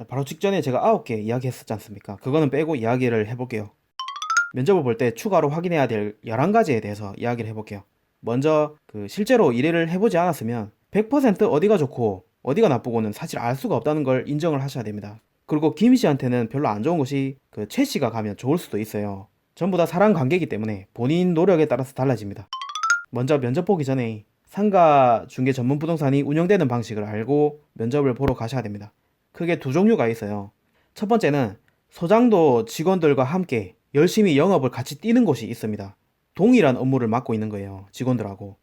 자, 바로 직전에 제가 9개 이야기했었지 않습니까? 그거는 빼고 이야기를 해볼게요. 면접을 볼 때 추가로 확인해야 될 11가지에 대해서 이야기를 해볼게요. 먼저 그 실제로 일을 해보지 않았으면 100% 어디가 좋고 어디가 나쁘고는 사실 알 수가 없다는 걸 인정을 하셔야 됩니다. 그리고 김 씨한테는 별로 안 좋은 곳이 그 최 씨가 가면 좋을 수도 있어요. 전부 다 사람 관계이기 때문에 본인 노력에 따라서 달라집니다. 먼저 면접 보기 전에 상가 중개 전문 부동산이 운영되는 방식을 알고 면접을 보러 가셔야 됩니다. 크게 두 종류가 있어요. 첫 번째는 소장도 직원들과 함께 열심히 영업을 같이 뛰는 곳이 있습니다. 동일한 업무를 맡고 있는 거예요. 직원들하고.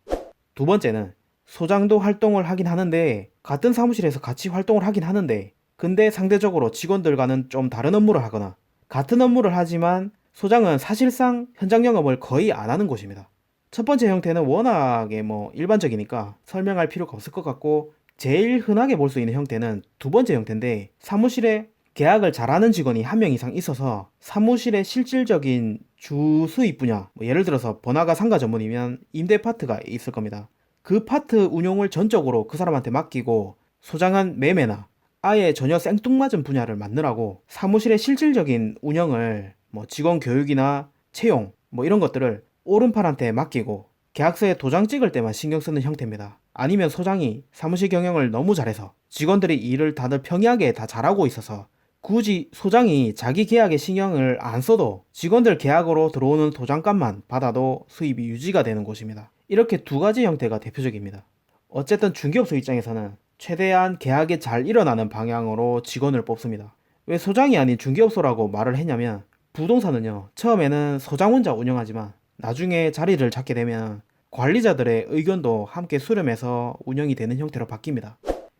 두 번째는 소장도 활동을 하긴 하는데 같은 사무실에서 같이 활동을 하긴 하는데 근데 상대적으로 직원들과는 좀 다른 업무를 하거나 같은 업무를 하지만 소장은 사실상 현장 영업을 거의 안 하는 곳입니다. 첫 번째 형태는 워낙에 뭐 일반적이니까 설명할 필요가 없을 것 같고 제일 흔하게 볼 수 있는 형태는 두 번째 형태인데 사무실에 계약을 잘하는 직원이 한 명 이상 있어서 사무실의 실질적인 주 수입 분야, 뭐 예를 들어서 번화가 상가 전문이면 임대 파트가 있을 겁니다. 그 파트 운용을 전적으로 그 사람한테 맡기고 소장한 매매나 아예 전혀 생뚱맞은 분야를 맡느라고 사무실의 실질적인 운영을 뭐 직원 교육이나 채용 뭐 이런 것들을 오른팔한테 맡기고 계약서에 도장 찍을 때만 신경 쓰는 형태입니다. 아니면 소장이 사무실 경영을 너무 잘해서 직원들이 일을 다들 평이하게 다 잘하고 있어서 굳이 소장이 자기 계약에 신경을 안 써도 직원들 계약으로 들어오는 도장값만 받아도 수입이 유지가 되는 곳입니다. 이렇게 두 가지 형태가 대표적입니다. 어쨌든 중개업소 입장에서는 최대한 계약이 잘 일어나는 방향으로 직원을 뽑습니다. 왜 소장이 아닌 중개업소라고 말을 했냐면 부동산은요 처음에는 소장 혼자 운영하지만 나중에 자리를 잡게 되면 관리자들의 의견도 함께 수렴해서 운영이 되는 형태로 바뀝니다.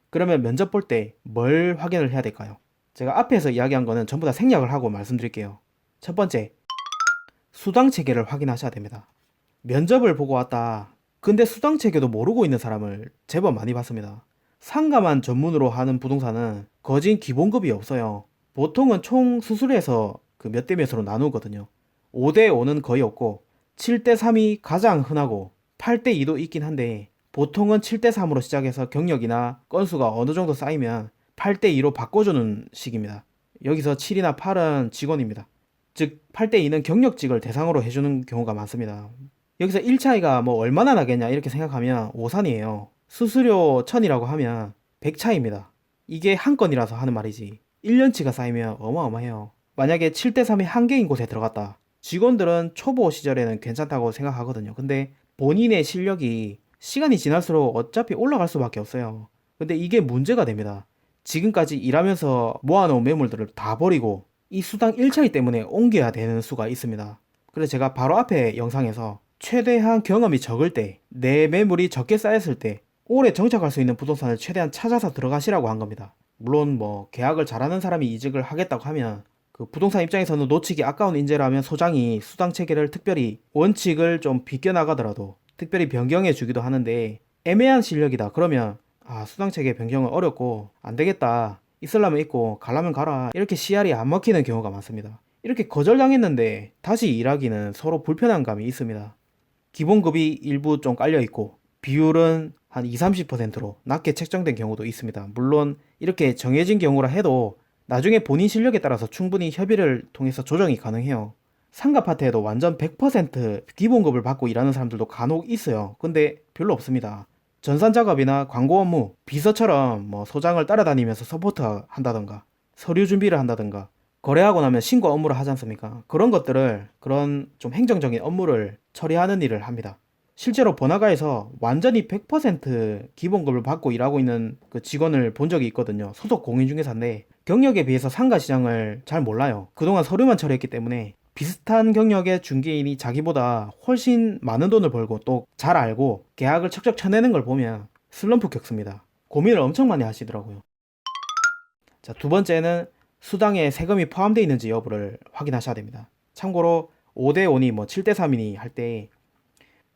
그러면 면접 볼 때 뭘 확인을 해야 될까요? 제가 앞에서 이야기한 거는 전부 다 생략을 하고 말씀드릴게요. 첫 번째, 수당 체계를 확인하셔야 됩니다. 면접을 보고 왔다. 근데 수당 체계도 모르고 있는 사람을 제법 많이 봤습니다. 상가만 전문으로 하는 부동산은 거진 기본급이 없어요. 보통은 총 수술해서 그 몇 대 몇으로 나누거든요. 5대 5는 거의 없고 7대 3이 가장 흔하고 8대 2도 있긴 한데 보통은 7대 3으로 시작해서 경력이나 건수가 어느 정도 쌓이면 8대 2로 바꿔주는 식입니다. 여기서 7이나 8은 직원입니다. 즉 8대 2는 경력직을 대상으로 해주는 경우가 많습니다. 여기서 1 차이가 뭐 얼마나 나겠냐 이렇게 생각하면 오산이에요. 수수료 1000이라고 하면 100 차이입니다. 이게 한 건이라서 하는 말이지. 1년치가 쌓이면 어마어마해요. 만약에 7대 3이 한 개인 곳에 들어갔다. 직원들은 초보 시절에는 괜찮다고 생각하거든요. 근데 본인의 실력이 시간이 지날수록 어차피 올라갈 수밖에 없어요. 근데 이게 문제가 됩니다. 지금까지 일하면서 모아놓은 매물들을 다 버리고 이 수당 1차이 때문에 옮겨야 되는 수가 있습니다. 그래서 제가 바로 앞에 영상에서 최대한 경험이 적을 때, 내 매물이 적게 쌓였을 때, 오래 정착할 수 있는 부동산을 최대한 찾아서 들어가시라고 한 겁니다. 물론 뭐 계약을 잘하는 사람이 이직을 하겠다고 하면 그 부동산 입장에서는 놓치기 아까운 인재라면 소장이 수당 체계를 특별히 원칙을 좀 비껴나가더라도 특별히 변경해 주기도 하는데 애매한 실력이다. 그러면 아 수당 체계 변경은 어렵고 안 되겠다. 있을라면 있고 갈라면 가라. 이렇게 CR이 안 먹히는 경우가 많습니다. 이렇게 거절당했는데 다시 일하기는 서로 불편한 감이 있습니다. 기본급이 일부 좀 깔려 있고 비율은 한 20, 30%로 낮게 책정된 경우도 있습니다. 물론 이렇게 정해진 경우라 해도 나중에 본인 실력에 따라서 충분히 협의를 통해서 조정이 가능해요. 상가 파트에도 완전 100% 기본급을 받고 일하는 사람들도 간혹 있어요. 근데 별로 없습니다. 전산 작업이나 광고 업무, 비서처럼 뭐 소장을 따라다니면서 서포트 한다던가 서류 준비를 한다던가 거래하고 나면 신고 업무를 하지 않습니까? 그런 것들을 그런 좀 행정적인 업무를 처리하는 일을 합니다. 실제로 번화가에서 완전히 100% 기본급을 받고 일하고 있는 그 직원을 본 적이 있거든요. 소속 공인중개사인데 경력에 비해서 상가 시장을 잘 몰라요. 그동안 서류만 처리했기 때문에 비슷한 경력의 중개인이 자기보다 훨씬 많은 돈을 벌고 또 잘 알고 계약을 척척 쳐내는 걸 보면 슬럼프 겪습니다. 고민을 엄청 많이 하시더라고요. 자, 두 번째는 수당에 세금이 포함되어 있는지 여부를 확인하셔야 됩니다. 참고로 5대 5니 뭐 7대 3이니 할 때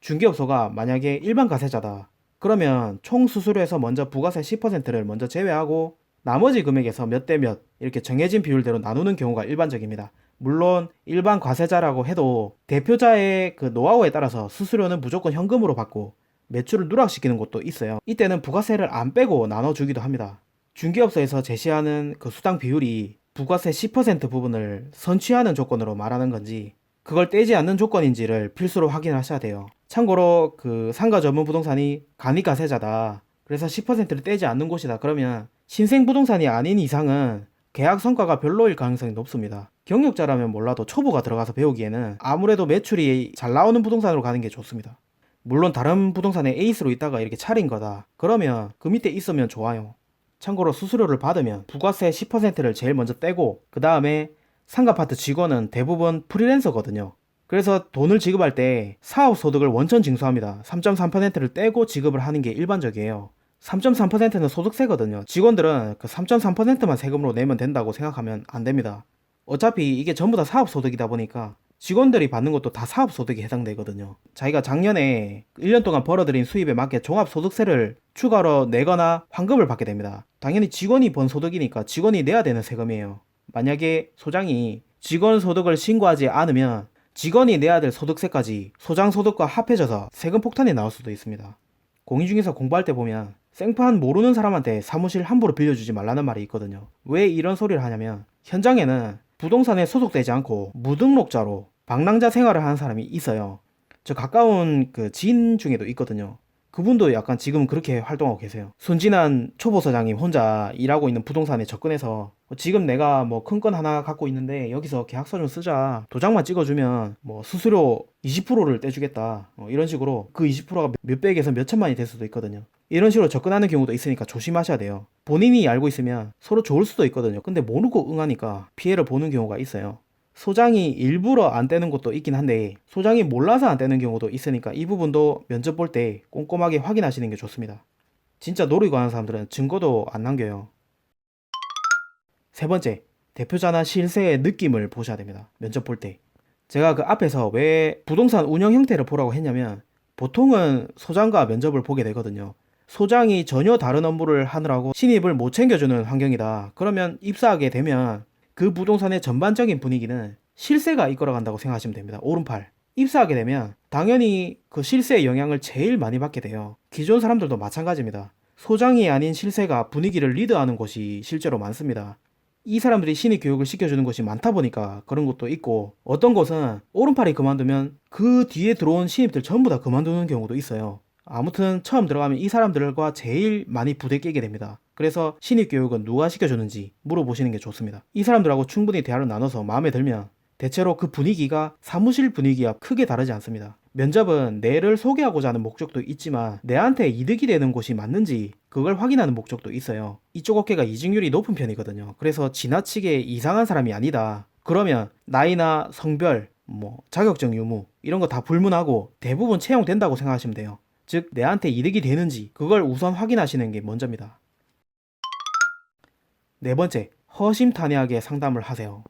중개업소가 만약에 일반 가세자다. 그러면 총 수수료에서 먼저 부가세 10%를 먼저 제외하고 나머지 금액에서 몇 대 몇 이렇게 정해진 비율대로 나누는 경우가 일반적입니다. 물론 일반 과세자라고 해도 대표자의 그 노하우에 따라서 수수료는 무조건 현금으로 받고 매출을 누락시키는 곳도 있어요. 이때는 부가세를 안 빼고 나눠주기도 합니다. 중개업소에서 제시하는 그 수당 비율이 부가세 10% 부분을 선취하는 조건으로 말하는 건지 그걸 떼지 않는 조건인지를 필수로 확인하셔야 돼요. 참고로 그 상가 전문 부동산이 간이가세자다. 그래서 10%를 떼지 않는 곳이다. 그러면 신생 부동산이 아닌 이상은 계약 성과가 별로일 가능성이 높습니다. 경력자라면 몰라도 초보가 들어가서 배우기에는 아무래도 매출이 잘 나오는 부동산으로 가는 게 좋습니다. 물론 다른 부동산에 에이스로 있다가 이렇게 차린 거다. 그러면 그 밑에 있으면 좋아요. 참고로 수수료를 받으면 부가세 10%를 제일 먼저 떼고 그 다음에 상가파트 직원은 대부분 프리랜서거든요. 그래서 돈을 지급할 때 사업 소득을 원천 징수합니다. 3.3%를 떼고 지급을 하는 게 일반적이에요. 3.3%는 소득세거든요. 직원들은 그 3.3%만 세금으로 내면 된다고 생각하면 안 됩니다. 어차피 이게 전부 다 사업 소득이다 보니까 직원들이 받는 것도 다 사업 소득에 해당되거든요. 자기가 작년에 1년 동안 벌어들인 수입에 맞게 종합소득세를 추가로 내거나 환급을 받게 됩니다. 당연히 직원이 번 소득이니까 직원이 내야 되는 세금이에요. 만약에 소장이 직원 소득을 신고하지 않으면 직원이 내야 될 소득세까지 소장 소득과 합해져서 세금 폭탄이 나올 수도 있습니다. 공인중개사 공부할 때 보면 생판 모르는 사람한테 사무실 함부로 빌려주지 말라는 말이 있거든요. 왜 이런 소리를 하냐면 현장에는 부동산에 소속되지 않고 무등록자로 방랑자 생활을 하는 사람이 있어요. 저 가까운 그 지인 중에도 있거든요. 그분도 약간 지금 그렇게 활동하고 계세요. 순진한 초보 서장님 혼자 일하고 있는 부동산에 접근해서 어, 지금 내가 뭐 큰 건 하나 갖고 있는데 여기서 계약서 좀 쓰자. 도장만 찍어주면 뭐 수수료 20%를 떼주겠다. 어, 이런 식으로 그 20%가 몇백에서 몇천만이 될 수도 있거든요. 이런 식으로 접근하는 경우도 있으니까 조심하셔야 돼요. 본인이 알고 있으면 서로 좋을 수도 있거든요. 근데 모르고 응하니까 피해를 보는 경우가 있어요. 소장이 일부러 안 떼는 것도 있긴 한데 소장이 몰라서 안 떼는 경우도 있으니까 이 부분도 면접 볼 때 꼼꼼하게 확인하시는 게 좋습니다. 진짜 노리고 하는 사람들은 증거도 안 남겨요. 세 번째, 대표자나 실세의 느낌을 보셔야 됩니다. 면접 볼 때. 제가 그 앞에서 왜 부동산 운영 형태를 보라고 했냐면 보통은 소장과 면접을 보게 되거든요. 소장이 전혀 다른 업무를 하느라고 신입을 못 챙겨주는 환경이다. 그러면 입사하게 되면 그 부동산의 전반적인 분위기는 실세가 이끌어간다고 생각하시면 됩니다. 오른팔. 입사하게 되면 당연히 그 실세의 영향을 제일 많이 받게 돼요. 기존 사람들도 마찬가지입니다. 소장이 아닌 실세가 분위기를 리드하는 곳이 실제로 많습니다. 이 사람들이 신입 교육을 시켜주는 곳이 많다 보니까 그런 것도 있고 어떤 곳은 오른팔이 그만두면 그 뒤에 들어온 신입들 전부 다 그만두는 경우도 있어요. 아무튼 처음 들어가면 이 사람들과 제일 많이 부대 끼게 됩니다. 그래서 신입 교육은 누가 시켜주는지 물어보시는 게 좋습니다. 이 사람들하고 충분히 대화를 나눠서 마음에 들면 대체로 그 분위기가 사무실 분위기와 크게 다르지 않습니다. 면접은 내를 소개하고자 하는 목적도 있지만 내한테 이득이 되는 곳이 맞는지 그걸 확인하는 목적도 있어요. 이쪽 어깨가 이직률이 높은 편이거든요. 그래서 지나치게 이상한 사람이 아니다. 그러면 나이나 성별, 뭐 자격증 유무 이런 거 다 불문하고 대부분 채용된다고 생각하시면 돼요. 즉 내한테 이득이 되는지 그걸 우선 확인하시는 게 먼저입니다. 네 번째, 허심탄회하게 상담을 하세요.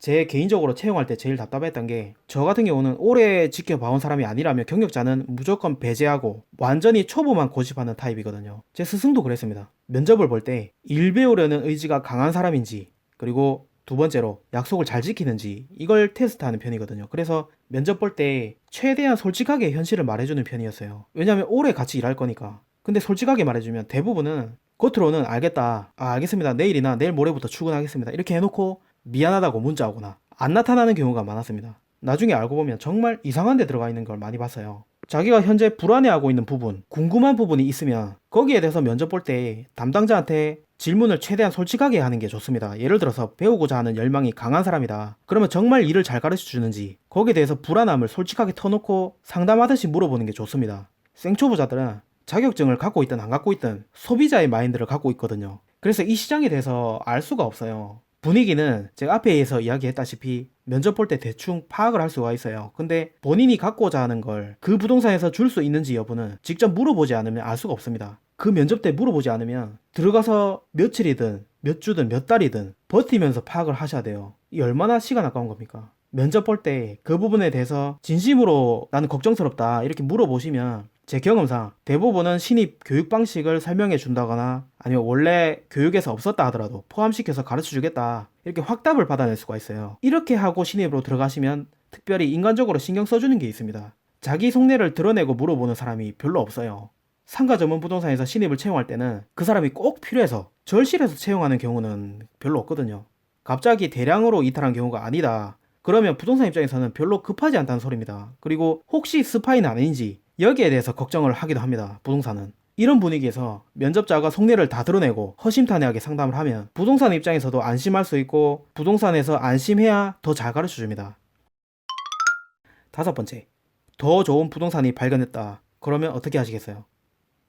제 개인적으로 채용할 때 제일 답답했던 게 저 같은 경우는 오래 지켜봐온 사람이 아니라면 경력자는 무조건 배제하고 완전히 초보만 고집하는 타입이거든요. 제 스승도 그랬습니다. 면접을 볼 때 일 배우려는 의지가 강한 사람인지 그리고 두 번째로 약속을 잘 지키는지 이걸 테스트하는 편이거든요. 그래서 면접 볼 때 최대한 솔직하게 현실을 말해주는 편이었어요. 왜냐하면 오래 같이 일할 거니까. 근데 솔직하게 말해주면 대부분은 겉으로는 알겠다. 아, 알겠습니다. 내일이나 내일 모레부터 출근하겠습니다. 이렇게 해놓고 미안하다고 문자 오거나 안 나타나는 경우가 많았습니다. 나중에 알고 보면 정말 이상한 데 들어가 있는 걸 많이 봤어요. 자기가 현재 불안해하고 있는 부분, 궁금한 부분이 있으면 거기에 대해서 면접 볼 때 담당자한테 질문을 최대한 솔직하게 하는 게 좋습니다. 예를 들어서 배우고자 하는 열망이 강한 사람이다. 그러면 정말 일을 잘 가르쳐 주는지 거기에 대해서 불안함을 솔직하게 터놓고 상담하듯이 물어보는 게 좋습니다. 생초보자들은 자격증을 갖고 있든 안 갖고 있든 소비자의 마인드를 갖고 있거든요. 그래서 이 시장에 대해서 알 수가 없어요. 분위기는 제가 앞에서 이야기했다시피 면접 볼 때 대충 파악을 할 수가 있어요. 근데 본인이 갖고자 하는 걸 그 부동산에서 줄 수 있는지 여부는 직접 물어보지 않으면 알 수가 없습니다. 그 면접 때 물어보지 않으면 들어가서 며칠이든 몇 주든 몇 달이든 버티면서 파악을 하셔야 돼요. 이 얼마나 시간 아까운 겁니까? 면접 볼 때 그 부분에 대해서 진심으로 나는 걱정스럽다 이렇게 물어보시면 제 경험상 대부분은 신입 교육 방식을 설명해 준다거나 아니면 원래 교육에서 없었다 하더라도 포함시켜서 가르쳐 주겠다 이렇게 확답을 받아낼 수가 있어요. 이렇게 하고 신입으로 들어가시면 특별히 인간적으로 신경 써주는 게 있습니다. 자기 속내를 드러내고 물어보는 사람이 별로 없어요. 상가 전문 부동산에서 신입을 채용할 때는 그 사람이 꼭 필요해서 절실해서 채용하는 경우는 별로 없거든요. 갑자기 대량으로 이탈한 경우가 아니다. 그러면 부동산 입장에서는 별로 급하지 않다는 소리입니다. 그리고 혹시 스파이는 아닌지 여기에 대해서 걱정을 하기도 합니다. 부동산은. 이런 분위기에서 면접자가 속내를 다 드러내고 허심탄회하게 상담을 하면 부동산 입장에서도 안심할 수 있고 부동산에서 안심해야 더 잘 가르쳐 줍니다. 다섯 번째. 더 좋은 부동산이 발견됐다. 그러면 어떻게 하시겠어요?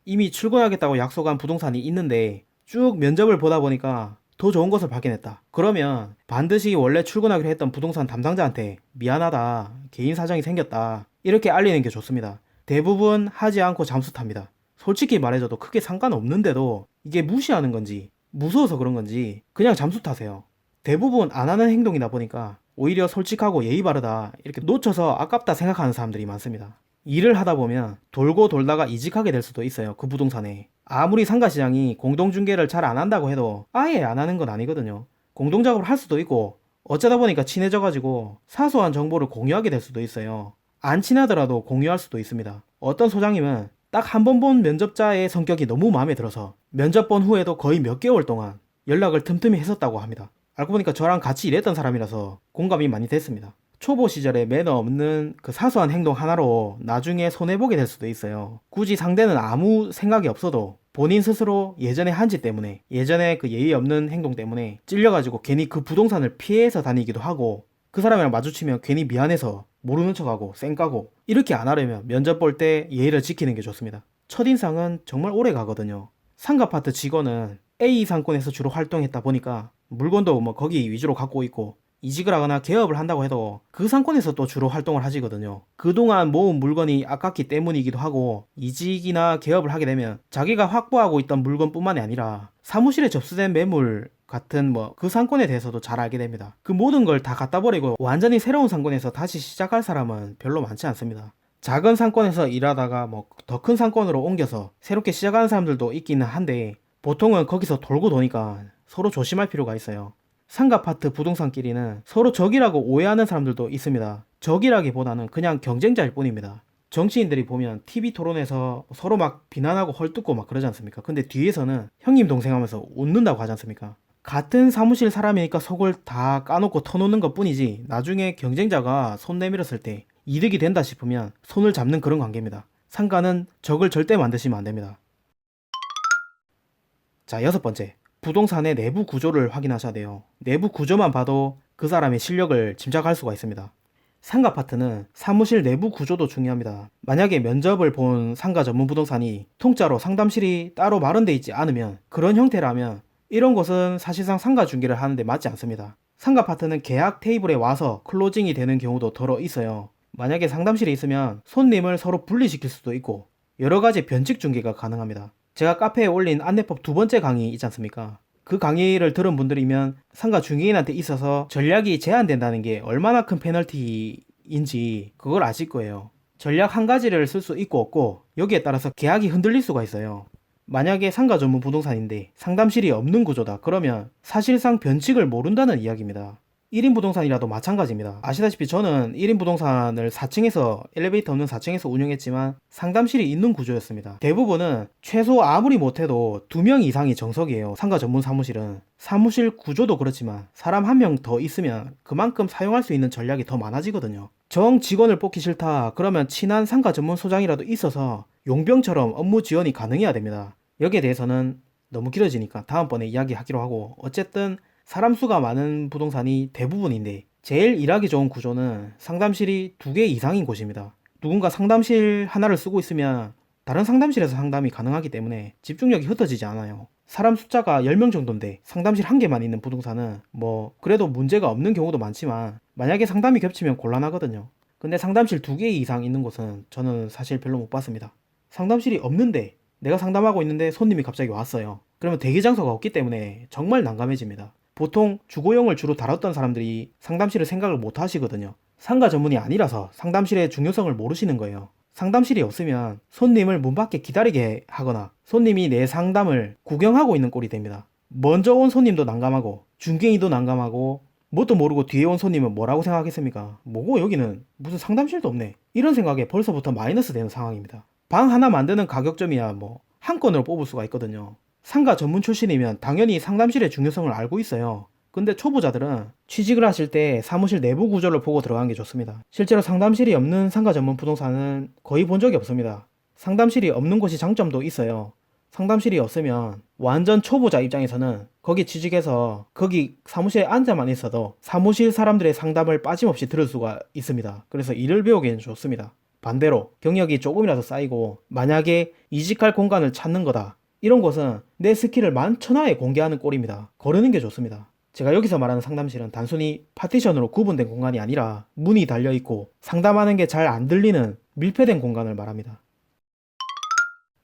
이미 출근하겠다고 약속한 부동산이 있는데 쭉 면접을 보다 보니까 더 좋은 것을 발견했다. 그러면 반드시 원래 출근하기로 했던 부동산 담당자한테 미안하다. 개인 사정이 생겼다. 이렇게 알리는 게 좋습니다. 대부분 하지 않고 잠수 탑니다. 솔직히 말해줘도 크게 상관없는데도 이게 무시하는 건지 무서워서 그런 건지 그냥 잠수 타세요. 대부분 안 하는 행동이다 보니까 오히려 솔직하고 예의 바르다 이렇게 놓쳐서 아깝다 생각하는 사람들이 많습니다. 일을 하다 보면 돌고 돌다가 이직하게 될 수도 있어요. 그 부동산에. 아무리 상가시장이 공동중개를 잘 안 한다고 해도 아예 안 하는 건 아니거든요. 공동작업을 할 수도 있고 어쩌다 보니까 친해져가지고 사소한 정보를 공유하게 될 수도 있어요. 안 친하더라도 공유할 수도 있습니다. 어떤 소장님은 딱 한 번 본 면접자의 성격이 너무 마음에 들어서 면접 본 후에도 거의 몇 개월 동안 연락을 틈틈이 했었다고 합니다. 알고 보니까 저랑 같이 일했던 사람이라서 공감이 많이 됐습니다. 초보 시절에 매너 없는 그 사소한 행동 하나로 나중에 손해보게 될 수도 있어요. 굳이 상대는 아무 생각이 없어도 본인 스스로 예전에 한 짓 때문에 예전에 그 예의 없는 행동 때문에 찔려가지고 괜히 그 부동산을 피해서 다니기도 하고 그 사람이랑 마주치면 괜히 미안해서 모르는 척하고 쌩까고 이렇게 안 하려면 면접 볼 때 예의를 지키는 게 좋습니다. 첫인상은 정말 오래 가거든요. 상가파트 직원은 A 상권에서 주로 활동했다 보니까 물건도 뭐 거기 위주로 갖고 있고 이직을 하거나 개업을 한다고 해도 그 상권에서 또 주로 활동을 하시거든요. 그동안 모은 물건이 아깝기 때문이기도 하고 이직이나 개업을 하게 되면 자기가 확보하고 있던 물건뿐만이 아니라 사무실에 접수된 매물 같은 뭐 그 상권에 대해서도 잘 알게 됩니다. 그 모든 걸 다 갖다 버리고 완전히 새로운 상권에서 다시 시작할 사람은 별로 많지 않습니다. 작은 상권에서 일하다가 뭐 더 큰 상권으로 옮겨서 새롭게 시작하는 사람들도 있기는 한데 보통은 거기서 돌고 도니까 서로 조심할 필요가 있어요. 상가파트 부동산끼리는 서로 적이라고 오해하는 사람들도 있습니다. 적이라기보다는 그냥 경쟁자일 뿐입니다. 정치인들이 보면 TV 토론에서 서로 막 비난하고 헐뜯고 막 그러지 않습니까? 근데 뒤에서는 형님 동생 하면서 웃는다고 하지 않습니까? 같은 사무실 사람이니까 속을 다 까놓고 터놓는 것 뿐이지 나중에 경쟁자가 손 내밀었을 때 이득이 된다 싶으면 손을 잡는 그런 관계입니다. 상가는 적을 절대 만드시면 안 됩니다. 자, 여섯 번째. 부동산의 내부 구조를 확인하셔야 돼요. 내부 구조만 봐도 그 사람의 실력을 짐작할 수가 있습니다. 상가 파트는 사무실 내부 구조도 중요합니다. 만약에 면접을 본 상가 전문 부동산이 통짜로 상담실이 따로 마련되어 있지 않으면 그런 형태라면 이런 곳은 사실상 상가 중개를 하는데 맞지 않습니다. 상가 파트는 계약 테이블에 와서 클로징이 되는 경우도 더러 있어요. 만약에 상담실에 있으면 손님을 서로 분리시킬 수도 있고 여러 가지 변칙 중개가 가능합니다. 제가 카페에 올린 안내법 두 번째 강의 있지 않습니까? 그 강의를 들은 분들이면 상가 중개인한테 있어서 전략이 제한된다는 게 얼마나 큰 페널티인지 그걸 아실 거예요. 전략 한 가지를 쓸 수 있고 없고 여기에 따라서 계약이 흔들릴 수가 있어요. 만약에 상가 전문 부동산인데 상담실이 없는 구조다. 그러면 사실상 변칙을 모른다는 이야기입니다. 1인 부동산이라도 마찬가지입니다. 아시다시피 저는 1인 부동산을 4층에서 엘리베이터 없는 4층에서 운영했지만 상담실이 있는 구조였습니다. 대부분은 최소 아무리 못해도 2명 이상이 정석이에요. 상가 전문 사무실은. 사무실 구조도 그렇지만 사람 한 명 더 있으면 그만큼 사용할 수 있는 전략이 더 많아지거든요. 정 직원을 뽑기 싫다. 그러면 친한 상가 전문 소장이라도 있어서 용병처럼 업무 지원이 가능해야 됩니다. 여기에 대해서는 너무 길어지니까 다음번에 이야기하기로 하고 어쨌든 사람 수가 많은 부동산이 대부분인데 제일 일하기 좋은 구조는 상담실이 두 개 이상인 곳입니다. 누군가 상담실 하나를 쓰고 있으면 다른 상담실에서 상담이 가능하기 때문에 집중력이 흩어지지 않아요. 사람 숫자가 10명 정도인데 상담실 한 개만 있는 부동산은 뭐 그래도 문제가 없는 경우도 많지만 만약에 상담이 겹치면 곤란하거든요. 근데 상담실 두 개 이상 있는 곳은 저는 사실 별로 못 봤습니다. 상담실이 없는데 내가 상담하고 있는데 손님이 갑자기 왔어요. 그러면 대기 장소가 없기 때문에 정말 난감해집니다. 보통 주거용을 주로 다뤘던 사람들이 상담실을 생각을 못 하시거든요. 상가 전문이 아니라서 상담실의 중요성을 모르시는 거예요. 상담실이 없으면 손님을 문 밖에 기다리게 하거나 손님이 내 상담을 구경하고 있는 꼴이 됩니다. 먼저 온 손님도 난감하고 중개인도 난감하고 뭣도 모르고 뒤에 온 손님은 뭐라고 생각하겠습니까? 뭐고 여기는 무슨 상담실도 없네. 이런 생각에 벌써부터 마이너스 되는 상황입니다. 방 하나 만드는 가격점이야 뭐 한 건으로 뽑을 수가 있거든요. 상가 전문 출신이면 당연히 상담실의 중요성을 알고 있어요. 근데 초보자들은 취직을 하실 때 사무실 내부 구조를 보고 들어가는 게 좋습니다. 실제로 상담실이 없는 상가 전문 부동산은 거의 본 적이 없습니다. 상담실이 없는 곳이 장점도 있어요. 상담실이 없으면 완전 초보자 입장에서는 거기 취직해서 거기 사무실에 앉아만 있어도 사무실 사람들의 상담을 빠짐없이 들을 수가 있습니다. 그래서 일을 배우기에는 좋습니다. 반대로 경력이 조금이라도 쌓이고 만약에 이직할 공간을 찾는 거다. 이런 곳은 내 스킬을 만천하에 공개하는 꼴입니다. 거르는 게 좋습니다. 제가 여기서 말하는 상담실은 단순히 파티션으로 구분된 공간이 아니라 문이 달려 있고 상담하는 게 잘 안 들리는 밀폐된 공간을 말합니다.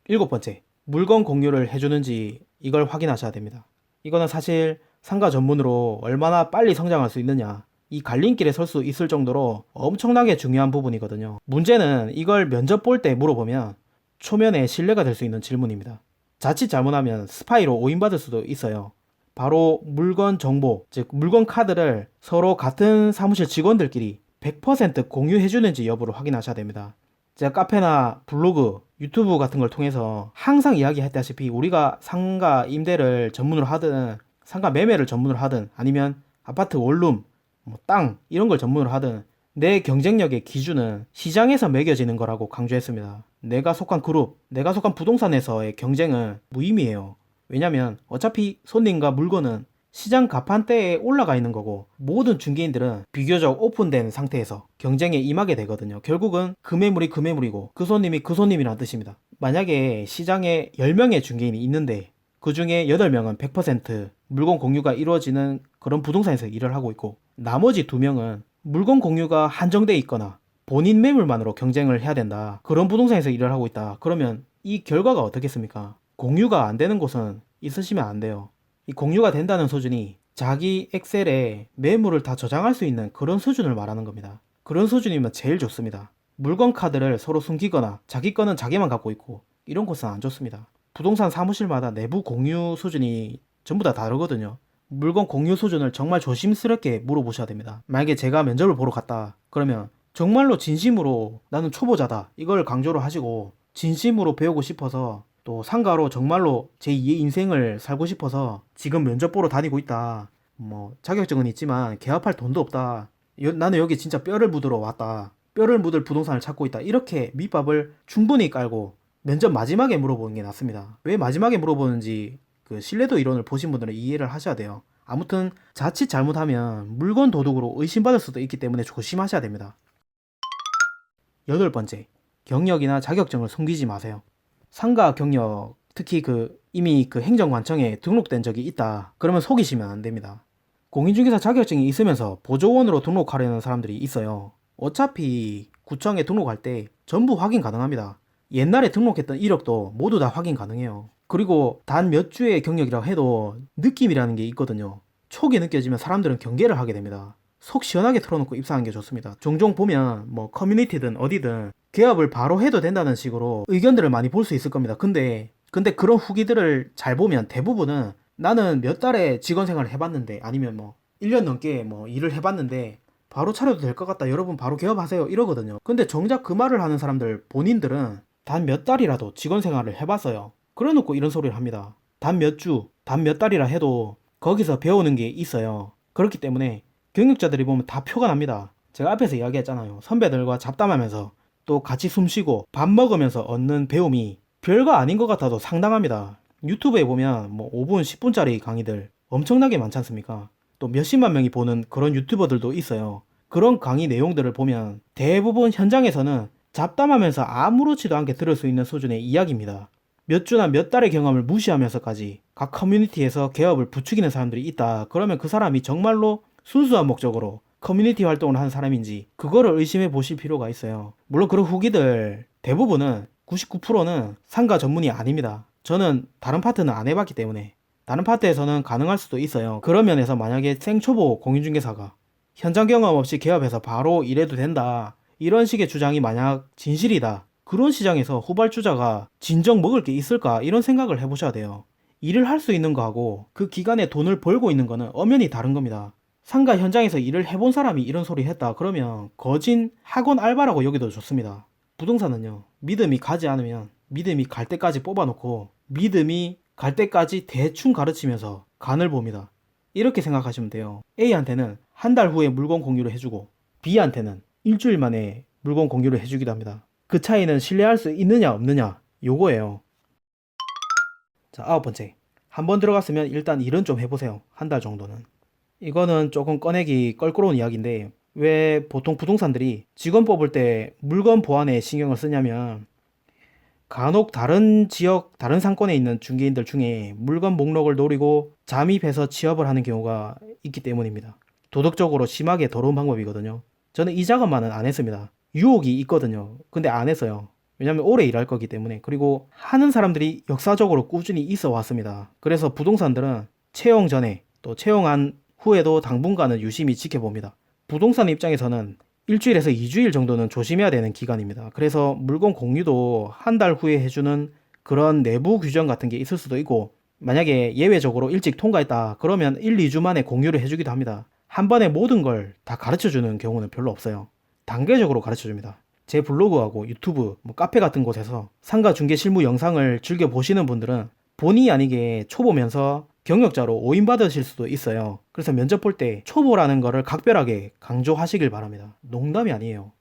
일곱 번째, 물건 공유를 해주는지 이걸 확인하셔야 됩니다. 이거는 사실 상가 전문으로 얼마나 빨리 성장할 수 있느냐, 이 갈림길에 설 수 있을 정도로 엄청나게 중요한 부분이거든요. 문제는 이걸 면접 볼 때 물어보면 초면에 신뢰가 될 수 있는 질문입니다. 자칫 잘못하면 스파이로 오인받을 수도 있어요. 바로 물건 정보, 즉 물건 카드를 서로 같은 사무실 직원들끼리 100% 공유해주는지 여부를 확인하셔야 됩니다. 제가 카페나 블로그, 유튜브 같은 걸 통해서 항상 이야기했다시피 우리가 상가 임대를 전문으로 하든 상가 매매를 전문으로 하든 아니면 아파트 원룸, 뭐 땅 이런 걸 전문으로 하든 내 경쟁력의 기준은 시장에서 매겨지는 거라고 강조했습니다. 내가 속한 그룹, 내가 속한 부동산에서의 경쟁은 무의미해요. 왜냐면 어차피 손님과 물건은 시장 가판대에 올라가 있는 거고 모든 중개인들은 비교적 오픈된 상태에서 경쟁에 임하게 되거든요. 결국은 그 매물이 그 매물이고 그 손님이 그 손님이라는 뜻입니다. 만약에 시장에 10명의 중개인이 있는데 그 중에 8명은 100% 물건 공유가 이루어지는 그런 부동산에서 일을 하고 있고 나머지 2명은 물건 공유가 한정돼 있거나 본인 매물만으로 경쟁을 해야 된다. 그런 부동산에서 일을 하고 있다. 그러면 이 결과가 어떻겠습니까? 공유가 안 되는 곳은 있으시면 안 돼요. 이 공유가 된다는 수준이 자기 엑셀에 매물을 다 저장할 수 있는 그런 수준을 말하는 겁니다. 그런 수준이면 제일 좋습니다. 물건 카드를 서로 숨기거나 자기 거는 자기만 갖고 있고 이런 곳은 안 좋습니다. 부동산 사무실마다 내부 공유 수준이 전부 다 다르거든요. 물건 공유 수준을 정말 조심스럽게 물어보셔야 됩니다. 만약에 제가 면접을 보러 갔다. 그러면 정말로 진심으로 나는 초보자다. 이걸 강조를 하시고 진심으로 배우고 싶어서 또 상가로 정말로 제 2의 인생을 살고 싶어서 지금 면접 보러 다니고 있다. 뭐 자격증은 있지만 개업할 돈도 없다. 여- 나는 여기 진짜 뼈를 묻으러 왔다. 뼈를 묻을 부동산을 찾고 있다. 이렇게 밑밥을 충분히 깔고 면접 마지막에 물어보는 게 낫습니다. 왜 마지막에 물어보는지 그 신뢰도 이론을 보신 분들은 이해를 하셔야 돼요. 아무튼 자칫 잘못하면 물건 도둑으로 의심받을 수도 있기 때문에 조심하셔야 됩니다. 여덟 번째, 경력이나 자격증을 숨기지 마세요. 상가 경력, 특히 그 이미 그 행정관청에 등록된 적이 있다. 그러면 속이시면 안 됩니다. 공인중개사 자격증이 있으면서 보조원으로 등록하려는 사람들이 있어요. 어차피 구청에 등록할 때 전부 확인 가능합니다. 옛날에 등록했던 이력도 모두 다 확인 가능해요. 그리고 단 몇 주의 경력이라고 해도 느낌이라는 게 있거든요. 촉이 느껴지면 사람들은 경계를 하게 됩니다. 속 시원하게 털어놓고 입사하는 게 좋습니다. 종종 보면 뭐 커뮤니티든 어디든 개업을 바로 해도 된다는 식으로 의견들을 많이 볼 수 있을 겁니다. 근데 근데 그런 후기들을 잘 보면 대부분은 나는 몇 달에 직원 생활을 해봤는데 아니면 뭐 1년 넘게 뭐 일을 해봤는데 바로 차려도 될 것 같다. 여러분 바로 개업하세요. 이러거든요. 근데 정작 그 말을 하는 사람들 본인들은 단 몇 달이라도 직원 생활을 해봤어요. 그래 놓고 이런 소리를 합니다. 단 몇 주, 단 몇 달이라 해도 거기서 배우는 게 있어요. 그렇기 때문에 경력자들이 보면 다 표가 납니다. 제가 앞에서 이야기했잖아요. 선배들과 잡담하면서 또 같이 숨 쉬고 밥 먹으면서 얻는 배움이 별거 아닌 것 같아도 상당합니다. 유튜브에 보면 뭐 5분, 10분짜리 강의들 엄청나게 많지 않습니까? 또 몇십만 명이 보는 그런 유튜버들도 있어요. 그런 강의 내용들을 보면 대부분 현장에서는 잡담하면서 아무렇지도 않게 들을 수 있는 수준의 이야기입니다. 몇 주나 몇 달의 경험을 무시하면서까지 각 커뮤니티에서 개업을 부추기는 사람들이 있다. 그러면 그 사람이 정말로 순수한 목적으로 커뮤니티 활동을 하는 사람인지 그거를 의심해 보실 필요가 있어요. 물론 그런 후기들 대부분은 99%는 상가 전문이 아닙니다. 저는 다른 파트는 안 해봤기 때문에 다른 파트에서는 가능할 수도 있어요. 그런 면에서 만약에 생초보 공인중개사가 현장 경험 없이 개업해서 바로 일해도 된다. 이런 식의 주장이 만약 진실이다. 그런 시장에서 후발주자가 진정 먹을 게 있을까? 이런 생각을 해보셔야 돼요. 일을 할 수 있는 거하고 그 기간에 돈을 벌고 있는 거는 엄연히 다른 겁니다. 상가 현장에서 일을 해본 사람이 이런 소리 했다. 그러면 거진 학원 알바라고 여기도 좋습니다. 부동산은요, 믿음이 가지 않으면 믿음이 갈 때까지 뽑아놓고 믿음이 갈 때까지 대충 가르치면서 간을 봅니다. 이렇게 생각하시면 돼요. A한테는 한 달 후에 물건 공유를 해주고 B한테는 일주일 만에 물건 공유를 해주기도 합니다. 그 차이는 신뢰할 수 있느냐 없느냐 요거예요. 자 아홉 번째 한 번 들어갔으면 일단 일은 좀 해보세요. 한 달 정도는. 이거는 조금 꺼내기 껄끄러운 이야기인데 왜 보통 부동산들이 직원 뽑을 때 물건 보안에 신경을 쓰냐면 간혹 다른 지역, 다른 상권에 있는 중개인들 중에 물건 목록을 노리고 잠입해서 취업을 하는 경우가 있기 때문입니다. 도덕적으로 심하게 더러운 방법이거든요. 저는 이 작업만은 안 했습니다. 유혹이 있거든요. 근데 안 했어요. 왜냐면 오래 일할 거기 때문에. 그리고 하는 사람들이 역사적으로 꾸준히 있어 왔습니다. 그래서 부동산들은 채용 전에 또 채용한 후에도 당분간은 유심히 지켜봅니다. 부동산 입장에서는 일주일에서 2주일 정도는 조심해야 되는 기간입니다. 그래서 물건 공유도 한 달 후에 해주는 그런 내부 규정 같은 게 있을 수도 있고, 만약에 예외적으로 일찍 통과했다, 그러면 1, 2주 만에 공유를 해주기도 합니다. 한 번에 모든 걸 다 가르쳐 주는 경우는 별로 없어요. 단계적으로 가르쳐 줍니다. 제 블로그하고 유튜브, 뭐 카페 같은 곳에서 상가 중개 실무 영상을 즐겨 보시는 분들은 본의 아니게 초보면서 경력자로 오인받으실 수도 있어요. 그래서 면접 볼 때 초보라는 거를 각별하게 강조하시길 바랍니다. 농담이 아니에요.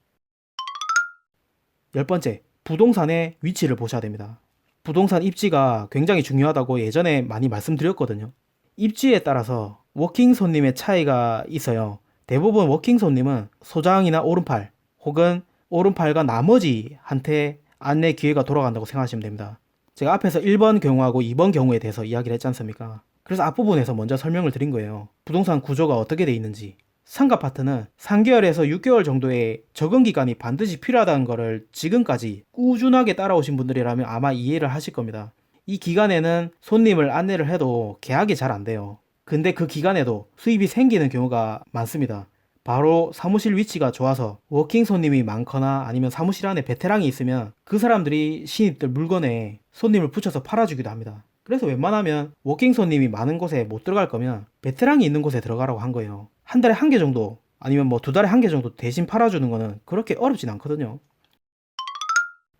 열 번째, 부동산의 위치를 보셔야 됩니다. 부동산 입지가 굉장히 중요하다고 예전에 많이 말씀드렸거든요. 입지에 따라서 워킹 손님의 차이가 있어요. 대부분 워킹 손님은 소장이나 오른팔 혹은 오른팔과 나머지한테 안내 기회가 돌아간다고 생각하시면 됩니다. 제가 앞에서 1번 경우하고 2번 경우에 대해서 이야기를 했지 않습니까? 그래서 앞부분에서 먼저 설명을 드린 거예요. 부동산 구조가 어떻게 돼 있는지. 상가 파트는 3개월에서 6개월 정도의 적응 기간이 반드시 필요하다는 것을 지금까지 꾸준하게 따라오신 분들이라면 아마 이해를 하실 겁니다. 이 기간에는 손님을 안내를 해도 계약이 잘 안 돼요. 근데 그 기간에도 수입이 생기는 경우가 많습니다. 바로 사무실 위치가 좋아서 워킹 손님이 많거나 아니면 사무실 안에 베테랑이 있으면 그 사람들이 신입들 물건에 손님을 붙여서 팔아주기도 합니다. 그래서 웬만하면 워킹 손님이 많은 곳에 못 들어갈 거면 베테랑이 있는 곳에 들어가라고 한 거예요. 한 달에 한 개 정도 아니면 뭐 두 달에 한 개 정도 대신 팔아주는 거는 그렇게 어렵진 않거든요.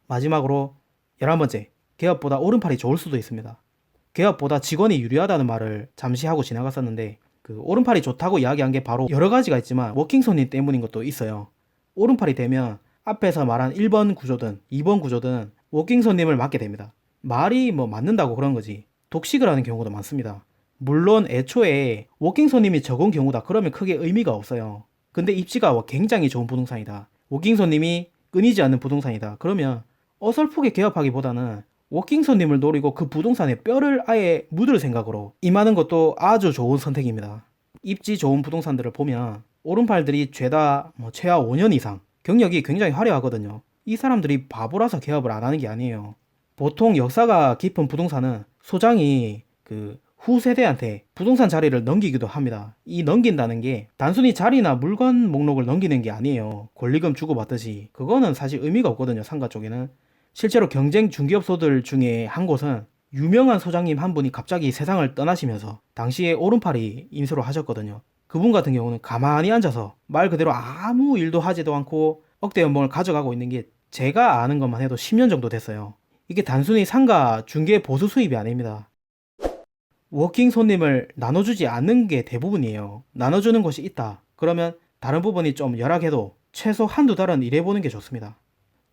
마지막으로 11번째, 개업보다 오른팔이 좋을 수도 있습니다. 개업보다 직원이 유리하다는 말을 잠시 하고 지나갔었는데 그 오른팔이 좋다고 이야기한 게 바로 여러 가지가 있지만 워킹 손님 때문인 것도 있어요. 오른팔이 되면 앞에서 말한 1번 구조든 2번 구조든 워킹 손님을 맡게 됩니다. 말이 뭐 맞는다고 그런 거지. 독식을 하는 경우도 많습니다. 물론 애초에 워킹 손님이 적은 경우다 그러면 크게 의미가 없어요. 근데 입지가 굉장히 좋은 부동산이다. 워킹 손님이 끊이지 않는 부동산이다. 그러면 어설프게 개업하기보다는 워킹 손님을 노리고 그 부동산에 뼈를 아예 묻을 생각으로 임하는 것도 아주 좋은 선택입니다. 입지 좋은 부동산들을 보면 오른팔들이 죄다 뭐 최하 5년 이상 경력이 굉장히 화려하거든요. 이 사람들이 바보라서 개업을 안 하는 게 아니에요. 보통 역사가 깊은 부동산은 소장이 그 후세대한테 부동산 자리를 넘기기도 합니다. 이 넘긴다는 게 단순히 자리나 물건 목록을 넘기는 게 아니에요. 권리금 주고받듯이. 그거는 사실 의미가 없거든요. 상가 쪽에는. 실제로 경쟁 중개업소들 중에 한 곳은 유명한 소장님 한 분이 갑자기 세상을 떠나시면서 당시에 오른팔이 인수를 하셨거든요. 그분 같은 경우는 가만히 앉아서 말 그대로 아무 일도 하지도 않고 억대 연봉을 가져가고 있는 게 제가 아는 것만 해도 10년 정도 됐어요. 이게 단순히 상가 중개 보수 수입이 아닙니다. 워킹 손님을 나눠주지 않는 게 대부분이에요. 나눠주는 것이 있다. 그러면 다른 부분이 좀 열악해도 최소 한두 달은 일해보는 게 좋습니다.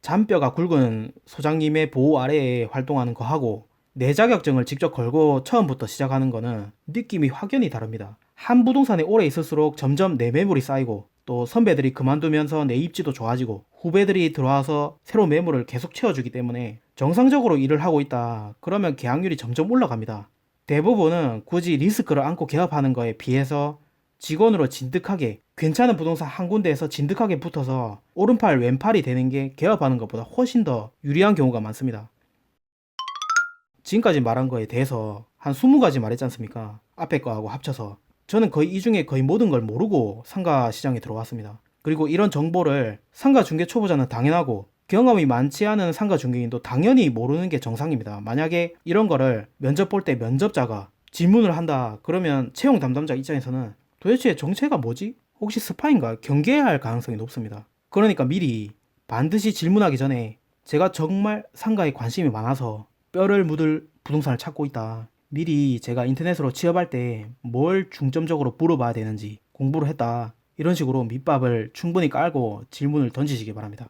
잔뼈가 굵은 소장님의 보호 아래에 활동하는 거하고 내 자격증을 직접 걸고 처음부터 시작하는 거는 느낌이 확연히 다릅니다. 한 부동산에 오래 있을수록 점점 내 매물이 쌓이고 또 선배들이 그만두면서 내 입지도 좋아지고 후배들이 들어와서 새로 매물을 계속 채워주기 때문에 정상적으로 일을 하고 있다. 그러면 계약률이 점점 올라갑니다. 대부분은 굳이 리스크를 안고 개업하는 거에 비해서 직원으로 진득하게 괜찮은 부동산 한 군데에서 진득하게 붙어서 오른팔 왼팔이 되는 게 개업하는 것보다 훨씬 더 유리한 경우가 많습니다. 지금까지 말한 거에 대해서 한 20가지 말했지 않습니까? 앞에 거하고 합쳐서 저는 거의 이 중에 거의 모든 걸 모르고 상가 시장에 들어왔습니다. 그리고 이런 정보를 상가 중개 초보자는 당연하고 경험이 많지 않은 상가 중개인도 당연히 모르는 게 정상입니다. 만약에 이런 거를 면접 볼 때 면접자가 질문을 한다. 그러면 채용 담당자 입장에서는 도대체 정체가 뭐지? 혹시 스파인가? 경계해야 할 가능성이 높습니다. 그러니까 미리 반드시 질문하기 전에 제가 정말 상가에 관심이 많아서 뼈를 묻을 부동산을 찾고 있다. 미리 제가 인터넷으로 취업할 때 뭘 중점적으로 물어봐야 되는지 공부를 했다. 이런 식으로 밑밥을 충분히 깔고 질문을 던지시기 바랍니다.